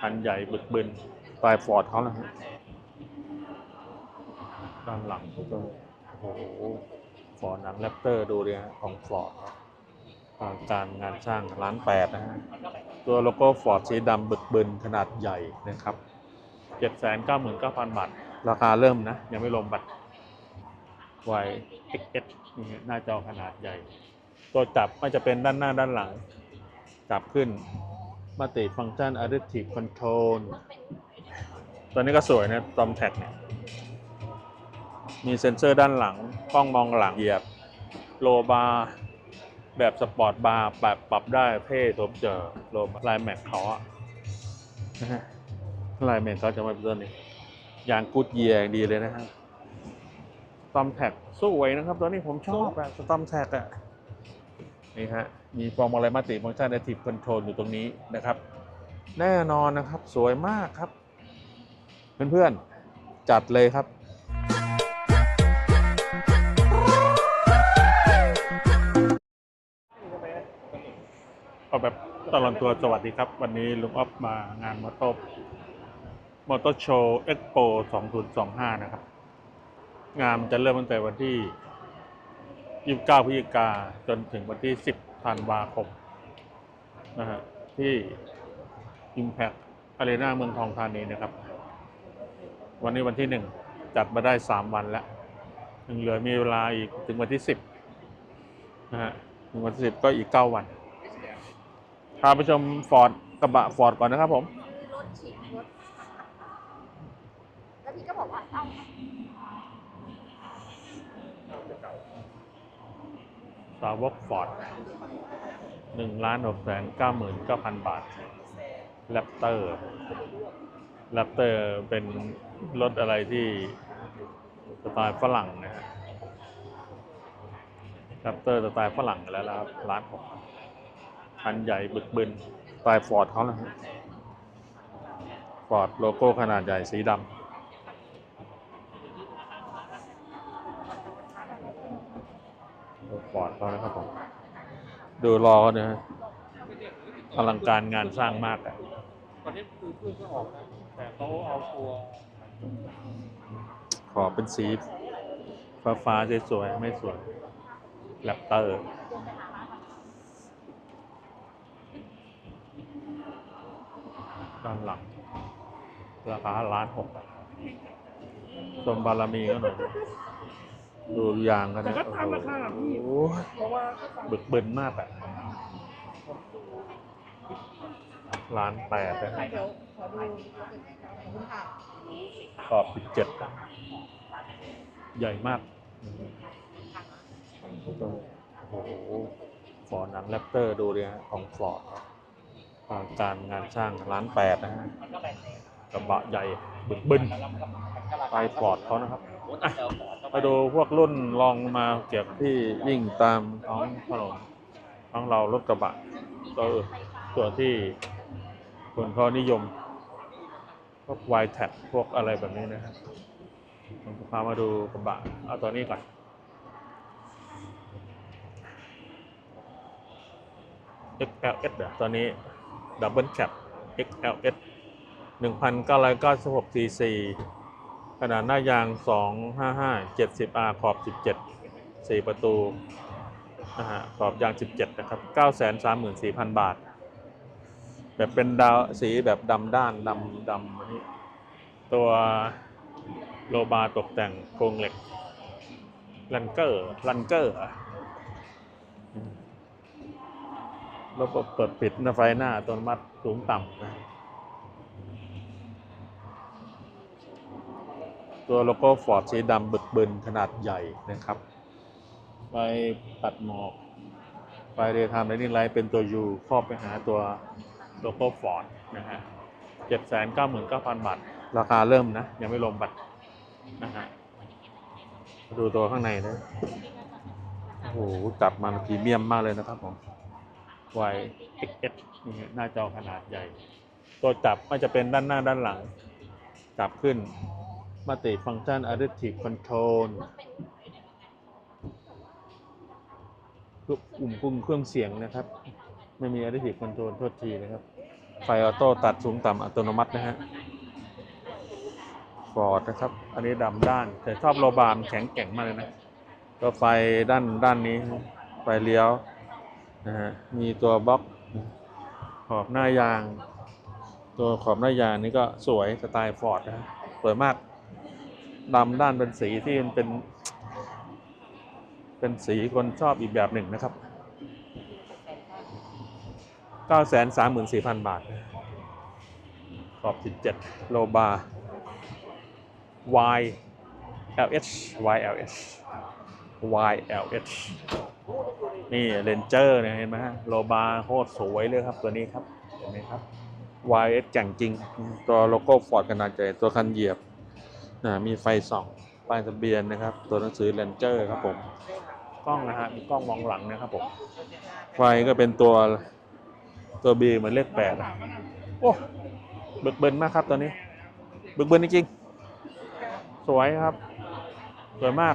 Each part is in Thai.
คันใหญ่บึกบึนปลายฟอร์ดเขานะฮะด้านหลังก็โอ้โหฟอร์ดหนังแรปเตอร์ดูเลยฮะของฟอร์ดการงานช่างล้านแปดนะฮะตัวโลโก้ฟอร์ดสีดำบึกบึนขนาดใหญ่นะครับ799,000บาท ราคาเริ่มนะ ยังไม่รวมบัตร YXS นี่ฮะหน้าจอขนาดใหญ่ ตัวจับไม่จะเป็นด้านหน้าด้านหลัง จับขึ้น มาติฟังก์ชัน Adaptive Control ตัวนี้ก็สวยนะตอมแท็กเนี่ย มีเซ็นเซอร์ด้านหลัง กล้องมองหลังเหยียบ โลบาร์แบบสปอร์ตบาร์ปรับปรับได้เท่ทบเจอโลบาร์ลายแม็กเขาอะลายแม็กเขาจะมาเป็นตัวนี้ยางกูดเยียร์ดีเลยนะครับตอมแท็กสู้ไวยนะครับตัวนี้ผมชอบอะสตอมแท็กอะนี่ฮะ มีฟอร์มอะไรมาติฟังก์ชัน Active Control อยู่ตรงนี้นะครับ แน่นอนนะครับสวยมากครับ เพื่อนๆจัดเลยครับเอาแบบตลอดตัวสวัสดีครับ วันนี้ลุงอ๊อฟมางานมอเตอร์มอเตอร์โชว์เอ็กโป2025 นะครับ งานจะเริ่มตั้งแต่วันที่ 29พฤศจิกาจนถึงวันที่ 10 ธันวาคมนะฮะที่ Impact Arena เมืองทองธานีนะครับ วันนี้วันที่หนึ่งจัดมาได้สามวันแล้วยังเหลือมีเวลาอีกถึงวันที่สิบนะฮะถึงวันที่สิบก็อีกเก้าวันพาไปชมฟอร์ดกระบะฟอร์ดก่อนนะครับผม รถฉีกรถแล้วพี่ก็บอกว่าเอ้า สาวกฟอร์ดหนึ่งล้านหกแสนเก้าหมื่นเก้าพันบาทแรปเตอร์แรปเตอร์เป็นรถอะไรที่สไตล์ฝรั่งนะฮะแรปเตอร์สไตล์ฝรั่งแล้วนะครับล้านหกคันใหญ่บึกบึนสไตล์ฟอร์ดเขานะฮะฟอร์ดโลโก้ขนาดใหญ่สีดำ ฟอร์ดเขานะครับผม ดูรอเขาเนี่ยฮะอลังการงานสร้างมากอะตอนนี้คือเพิ่งก็ออกนะแต่เขาเอาตัวขอเป็นสีฟ้าฟ้าๆสวยๆไม่สวยแรปเตอร์ด้านหลังราคาล้านหกชมบารมีก็หน่อย ดูยางกันแต่นะก็ตามราคาอะพี่ โอ้โหเพราะว่าบึกบึนมากอะล้านแปดนะเดี๋ยวขอดูขอบคุณค่ะขอบสิบเจ็ดใหญ่มาก โอ้โหฟอร์ดหนังแรปเตอร์ดูเลยฮะของฟอร์ดการงานช่างล้านแปดนะฮะกระบะใหญ่บึกบึนไปฟอร์ดเขานะครับ อะมาดูพวกรุ่นลองมาเกี่ยวกับที่วิ่งตามท้องถนนท้องเรารถกระบะตัวตัวที่คนเขานิยม พวกวายแท็บพวกอะไรแบบนี้นะครับผมพามาดูกระบะ เอาตัวนี้ก่อน XLS เดี๋ยวตัวนี้ดับเบิลแคป XLS 1,996 cc ขนาดหน้ายาง 255 70R ขอบ 17 4 ประตูนะฮะขอบยาง 17 นะครับ 934,000 บาท แบบเป็นดาวสีแบบดำด้านดำดำอันนี้ ตัวโลบาตกแต่งโครงเหล็กลันเกอร์ลันเกอร์ระบบเปิดปิดหน้าไฟหน้าอัตัวมัติสูงต่ำนะ ตัวโลโก้ฟอร์ดสีดำบึกบึนขนาดใหญ่นะครับไฟตัดหมอก ไฟเรทามไลนิ่งไลท์เป็นตัว U ครอบไปหาตัวโลโก้ฟอร์ดนะฮะเจ็ดแสนเก้าหมื่นเก้าพันบาท ราคาเริ่มนะ ยังไม่รวมบัตรนะฮะมาดูตัวข้างในนะโอ้โหจับมันพรีเมียมมากเลยนะครับผม YXS นี่หน้าจอขนาดใหญ่ ตัวจับไม่จะเป็นด้านหน้าด้านหลัง จับขึ้น มาติฟังก์ชัน Adaptive Control ปุ่มคุมเครื่องเสียงนะครับ ไม่มี Adaptive Control โทษทีนะครับ ไฟออโต้ตัดสูงต่ำอัตโนมัตินะฮะฟอร์ดนะครับ อันนี้ดำด้าน แต่ชอบโลบามแข็งแกร่งมากเลยนะ ก็ไฟด้านด้านนี้ ไฟเลี้ยวนะฮะมีตัวบล็อกขอบหน้ายาง ตัวขอบหน้ายางนี่ก็สวยสไตล์ฟอร์ดนะฮะสวยมาก ดำด้านเป็นสีที่มันเป็น เป็นสีคนชอบอีกแบบหนึ่งนะครับ 934,000 บาท ขอบ 17 โลบา Y LH YLH YLH นี่เรนเจอร์เนี่ยเห็นไหมฮะ โลบาโคตรสวยเลยครับตัวนี้ครับ เห็นไหมครับ YS แจ่งจริง ตัวโลโก้ฟอร์ดขนาดใหญ่ตัวคันเหยียบ นะมีไฟส่องป้ายทะเบียนนะครับ ตัวหนังสือเรนเจอร์ครับผมกล้องนะฮะมีกล้องมองหลังนะครับผมไฟก็เป็นตัวตัว B เหมือนเลขแปดอะโอ้เบิกเบินมากครับตัวนี้เบิกเบินจริงๆสวยครับสวยมาก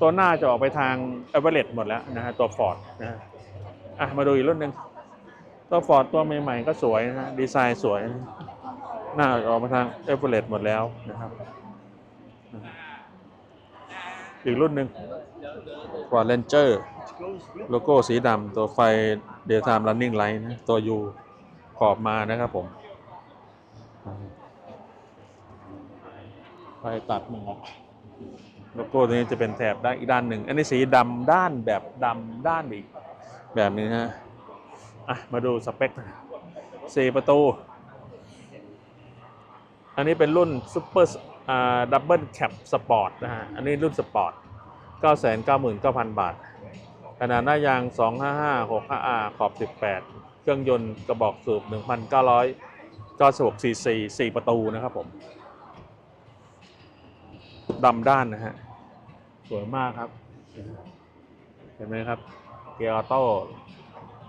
ตัวหน้าจะออกไปทางเอเวอเรสต์หมดแล้วนะฮะตัวฟอร์ดนะฮะอะมาดูอีกรุ่นหนึ่งตัวฟอร์ดตัวใหม่ๆก็สวยนะฮะดีไซน์สวย หน้าออกมาทางเอเวอเรสต์หมดแล้วนะครับ อีกรุ่นหนึ่งฟอร์ดเรนเจอร์โลโก้สีดำตัวไฟเด y t ไทม์ running light นะ ตัว U ขอบมานะครับผม ไฟตัดหมอกโลโก้ตัวนี้จะเป็นแถบด้านอีกด้านหนึ่ง อันนี้สีดำด้านแบบดำด้านอีก แบบนี้ฮะอะ มาดูสเปคสี่ประตู อันนี้เป็นรุ่นซูเปอร์ ดับเบิลแคปสปอร์ตนะฮะ อันนี้รุ่นสปอร์ต 999,000 บาท ขนาดหน้ายาง 255 65R ขอบ 18 เครื่องยนต์กระบอกสูบ 1,996 cc 4ประตูนะครับผม ดำด้านนะฮะ สวยมากครับ เห็นไหมครับ เกียร์ออโต้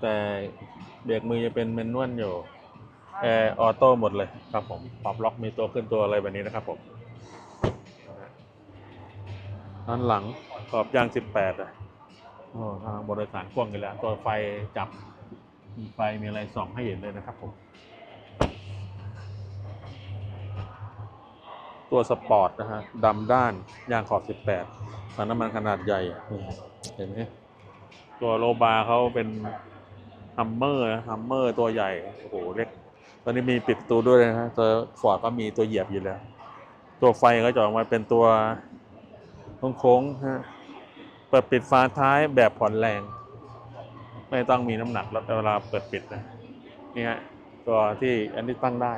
แต่เบรกมือจะเป็นแมนนวลอยู่แอร์ออโต้หมดเลยครับผม ปรับล็อกมีตัวขึ้นตัวอะไรแบบนี้นะครับผม ด้านหลังขอบยาง 18อะโอ้ทางบริษัทกว้างกันแล้ว ตัวไฟจับมีไฟมีอะไรส่องให้เห็นเลยนะครับผม ตัวสปอร์ตนะฮะดำด้านยางขอบ 18ถังน้ำมันขนาดใหญ่อะนี่เห็นไหมตัวโลบาร์เขาเป็นฮัมเมอร์นะฮัมเมอร์ตัวใหญ่ โอ้โหเล็ก ตอนนี้มีปิดประตูด้วยนะฮะตัวฟอร์ดก็มีตัวเหยียบอยู่แล้ว ตัวไฟก็จะออกมาเป็นตัว โค้งๆฮะเปิดปิดฝาท้ายแบบผ่อนแรง ไม่ต้องมีน้ำหนักแล้วเวลาเปิดปิดนะนี่ฮะตัวที่อันนี้ตั้งได้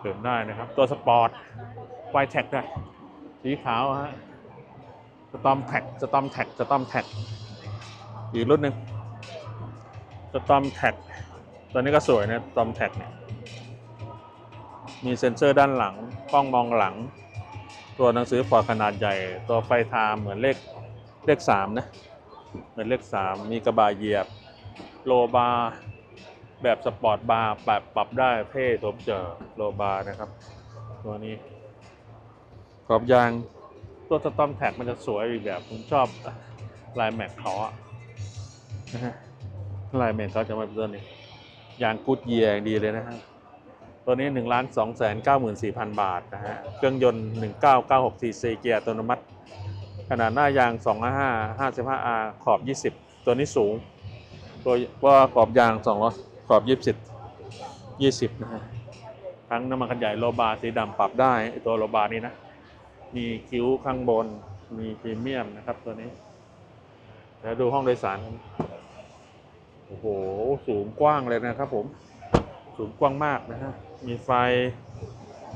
เปิดได้นะครับ ตัวสปอร์ตไวแท็กด้วยสีขาวฮะสตอมแท็กสตอมแท็กสตอมแท็กอีกรุ่นหนึ่งสตอมแท็กตัวนี้ก็สวยนะสตอมแท็กเนี่ยมีเซ็นเซอร์ด้านหลังกล้องมองหลัง ตัวหนังสือฟอร์ขนาดใหญ่ ตัวไฟไทม์เหมือนเลขเลขสามนะ เหมือนเลขสามมีกระบะเหยียบ โลบาร์แบบสปอร์ตบาร์ปรับปรับได้เท่ทบเจอโลบาร์นะครับ ตัวนี้ ขอบยางตัวสตอมแท็กมันจะสวยอีกแบบ ผมชอบลายแม็กเขาอะลายแม็กเขาจะมาเป็นตัวนี้ยางกูดเยียร์ดีเลยนะฮะ ตัวนี้1นึ่งล้านสองแสนเก้าหมื่นสี่พันบาทนะฮะ เครื่องยนต์ 1996 cc เกียร์อัตโนมัติ ขนาดหน้ายาง 255 55R ขอบ 20 ตัวนี้สูง ตัวว่าขอบยาง 200 ขอบ 20 20 นะฮะ ทั้งน้ำมันขยายโลบาร์สีดำปรับได้ ตัวโลบาร์นี้นะ มีคิ้วข้างบน มีพรีเมียมนะครับตัวนี้แล้วดูห้องโดยสาร โอ้โห สูงกว้างเลยนะครับผม สูงกว้างมากนะฮะ มีไฟ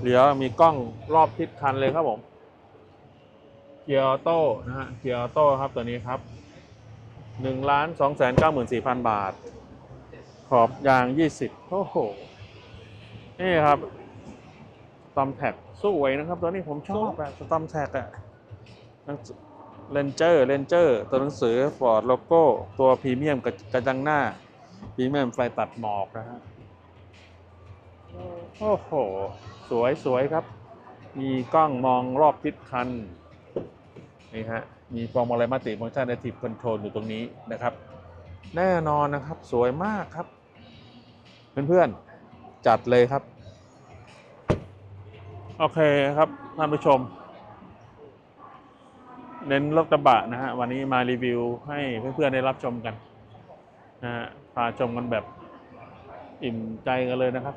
เลี้ยวมีกล้องรอบทิศคันเลยครับผม เกียร์ออโต้นะฮะ เกียร์ออโต้ครับตัวนี้ครับหนึ่งล้านสองแสนเก้าหมื่นสี่พันบาท ขอบยางยี่สิบโอ้โห นี่ครับสตอมแท็กสวยนะครับ ตัวนี้ผมชอบอะสตอมแท็กอะเลนเจอร์เลนเจอร์ตัวหนังสือฟอร์ดโลโก้ ตัวพรีเมียมกับกระจังหน้าพรีเมียมไฟตัดหมอกนะฮะ โอ้โห สวยสวยครับ มีกล้องมองรอบทิศคัน นี่ฮะ มีฟอร์มอะไรมัติฟังก์ชันแอทิฟคอนโทรลอยู่ตรงนี้นะครับ แน่นอนนะครับ สวยมากครับ เพื่อนๆ จัดเลยครับ โอเคครับท่านผู้ชม เน้นรถกระบะนะฮะ วันนี้มารีวิวให้เพื่อนๆ ได้รับชมกันนะฮะพาชมกันแบบอิ่มใจกันเลยนะครับ